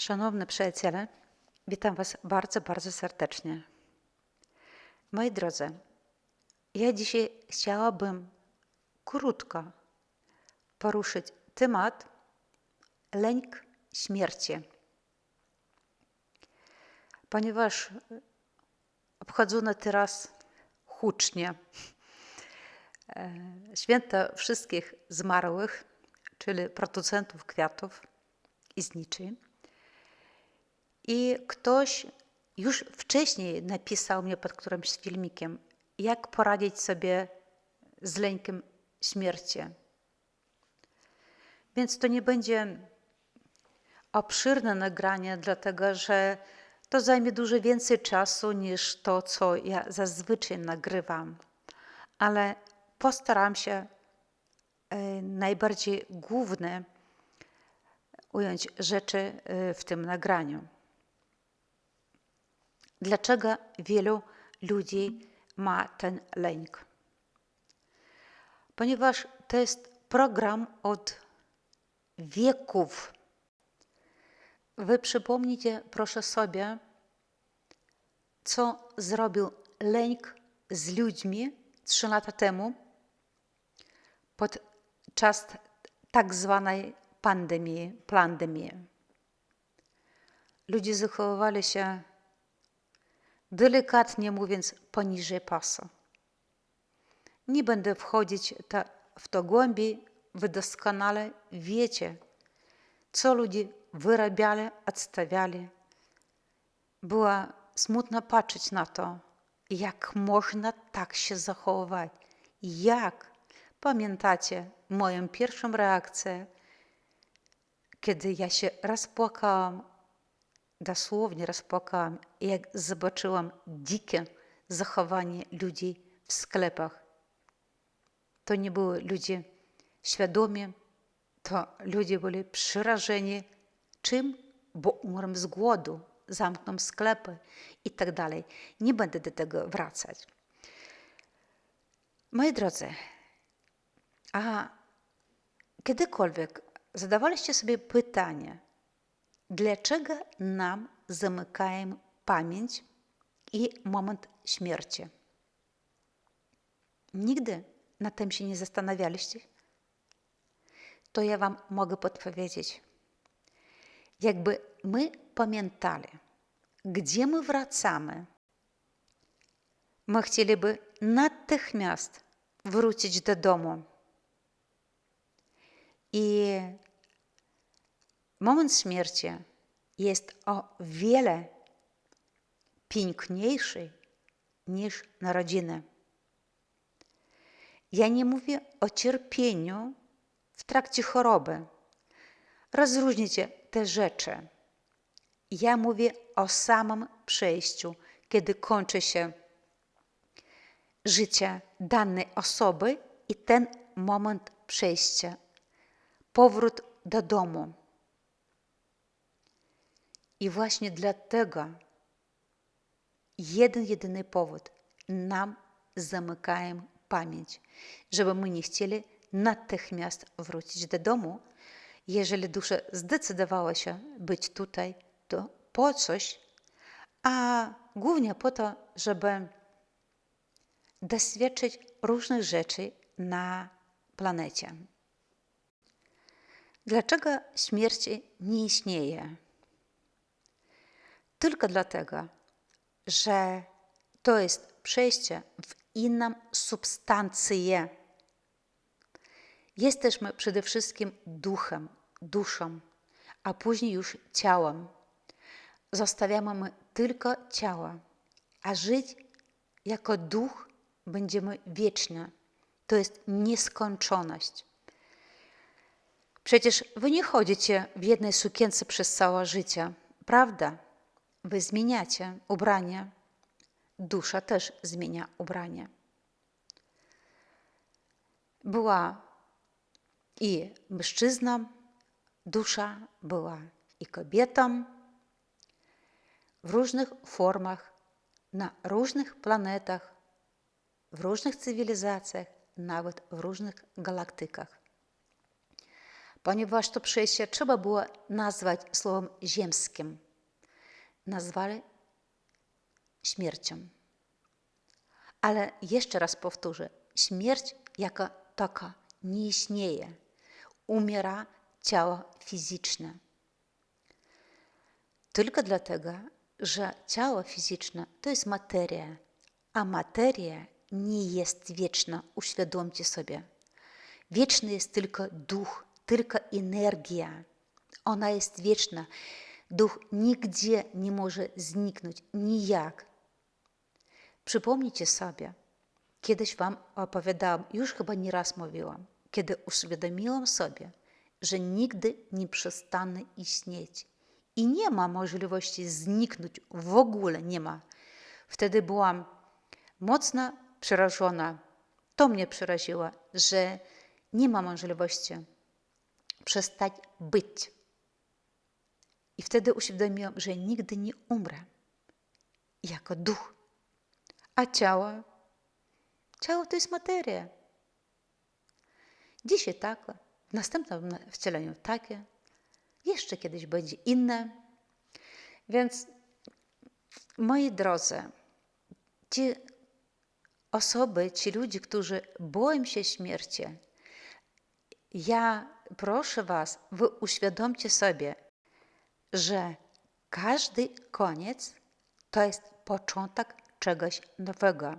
Szanowne przyjaciele, witam Was bardzo, bardzo serdecznie. Moi drodzy, ja dzisiaj chciałabym krótko poruszyć temat lęk śmierci. Ponieważ obchodzono teraz hucznie e, święto wszystkich zmarłych, czyli producentów kwiatów i zniczy. I ktoś już wcześniej napisał mnie pod którymś filmikiem, jak poradzić sobie z lękiem śmierci. Więc to nie będzie obszerne nagranie, dlatego że to zajmie dużo więcej czasu niż to, co ja zazwyczaj nagrywam. Ale postaram się e, najbardziej główne ująć rzeczy e, w tym nagraniu. Dlaczego wielu ludzi ma ten lęk? Ponieważ to jest program od wieków. Wy przypomnijcie proszę sobie, co zrobił lęk z ludźmi trzy lata temu podczas tak zwanej pandemii, pandemii. Ludzie zachowywali się delikatnie mówiąc poniżej pasa. Nie będę wchodzić w to głębiej, wy doskonale wiecie, co ludzie wyrabiali, odstawiali. Było smutno patrzeć na to, jak można tak się zachowywać. Jak? Pamiętacie moją pierwszą reakcję, kiedy ja się rozpłakałam, dosłownie rozpłakałam, jak zobaczyłam dzikie zachowanie ludzi w sklepach. To nie były ludzie świadomi, to ludzie byli przerażeni czym? Bo umrą z głodu, zamkną sklepy i tak dalej. Nie będę do tego wracać. Moi drodzy, a kiedykolwiek zadawaliście sobie pytanie, dlaczego nam zamykają pamięć i moment śmierci? Nigdy nad tym się nie zastanawialiście? To ja Wam mogę podpowiedzieć. Jakby my pamiętali, gdzie my wracamy, my chcieliby natychmiast wrócić do domu. I moment śmierci jest o wiele piękniejszy niż narodziny. Ja nie mówię o cierpieniu w trakcie choroby. Rozróżnicie te rzeczy. Ja mówię o samym przejściu, kiedy kończy się życie danej osoby i ten moment przejścia, powrót do domu. I właśnie dlatego jeden, jedyny powód nam zamykają pamięć, żeby my nie chcieli natychmiast wrócić do domu. Jeżeli dusza zdecydowała się być tutaj, to po coś, a głównie po to, żeby doświadczyć różnych rzeczy na planecie. Dlaczego śmierć nie istnieje? Tylko dlatego, że to jest przejście w inną substancję. Jesteśmy przede wszystkim duchem, duszą, a później już ciałem. Zostawiamy my tylko ciało, a żyć jako duch będziemy wiecznie. To jest nieskończoność. Przecież wy nie chodzicie w jednej sukience przez całe życie, prawda? Wy zmieniacie ubranie. Dusza też zmienia ubranie. Była i mężczyzną, dusza była i kobietą w różnych formach, na różnych planetach, w różnych cywilizacjach, nawet w różnych galaktykach. ponieważ to przejście trzeba było nazwać słowem ziemskim. Nazwali śmiercią. Ale jeszcze raz powtórzę, śmierć jako taka nie istnieje. Umiera ciało fizyczne. Tylko dlatego, że ciało fizyczne to jest materia, a materia nie jest wieczna, uświadomcie sobie. Wieczny jest tylko duch, tylko energia. Ona jest wieczna. Duch nigdzie nie może zniknąć, nijak. Przypomnijcie sobie, kiedyś Wam opowiadałam, już chyba nie raz mówiłam, kiedy uświadomiłam sobie, że nigdy nie przestanę istnieć i nie ma możliwości zniknąć, w ogóle nie ma. Wtedy byłam mocno przerażona. To mnie przeraziło, że nie ma możliwości przestać być. I wtedy uświadomiłam, że nigdy nie umrę jako duch. A ciało? Ciało to jest materia. Dzisiaj tak, w następnym wcieleniu takie, jeszcze kiedyś będzie inne. Więc, moi drodzy, ci osoby, ci ludzie, którzy boją się śmierci, ja proszę Was, wy uświadomcie sobie, że każdy koniec to jest początek czegoś nowego.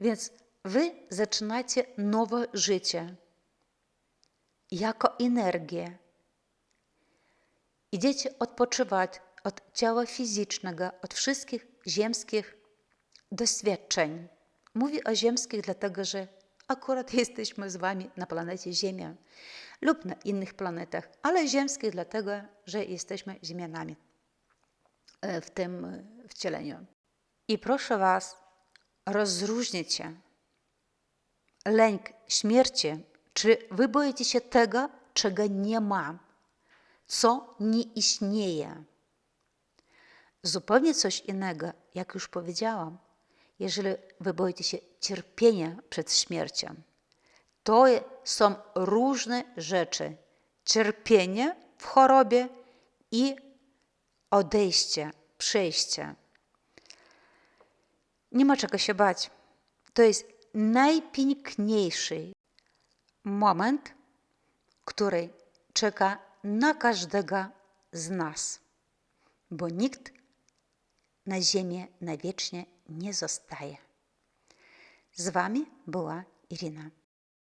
Więc wy zaczynacie nowe życie jako energię. Idziecie odpoczywać od ciała fizycznego, od wszystkich ziemskich doświadczeń. Mówię o ziemskich, dlatego że akurat jesteśmy z Wami na planecie Ziemia lub na innych planetach, ale ziemskich, dlatego że jesteśmy Ziemianami w tym wcieleniu. I proszę Was, rozróżnicie lęk śmierci, czy wy boicie się tego, czego nie ma, co nie istnieje. Zupełnie coś innego, jak już powiedziałam, jeżeli wy boicie się cierpienia przed śmiercią. To są różne rzeczy. Cierpienie w chorobie i odejście, przejście. Nie ma czego się bać. To jest najpiękniejszy moment, który czeka na każdego z nas, bo nikt na ziemię na wiecznie nie zostaje. Z Wami była Irina.